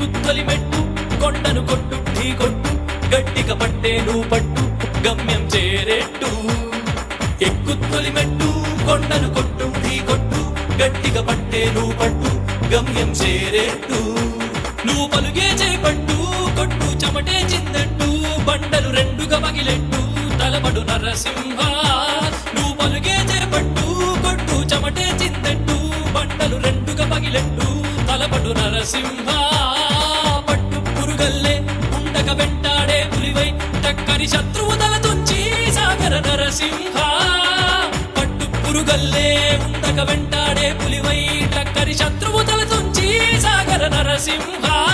మెట్టు తొలి మెట్టు కొండను కొట్టు ఢీ కొట్టు గట్టిగా పట్టే నువ్వు పట్టు గమ్యం చేరేట్టు. ఎక్కు తొలి మెట్టు కొండను కొట్టు ఢీ కొట్టు గట్టిగా పట్టే నువ్వు పట్టు గమ్యం చేరేట్టు. నువ్వు పలుగే చేపట్టు కొట్టు చెమటే చిందట్టు బండలు రెండుగా మగిలెట్టు తలబడు నరసింహ. నువ్వు పలుగే చేపట్టు కొట్టు చెమటే చిందట్టు బండలు రెండుగా మగిలెట్టు తలబడు నరసింహ. చక్కని శత్రువు తలతుంచి సాగర నరసింహ. పట్టు పురుగల్లే ఉండక వెంటాడే పులివై టక్కరి శత్రువు తలతుంచి సాగర నరసింహ.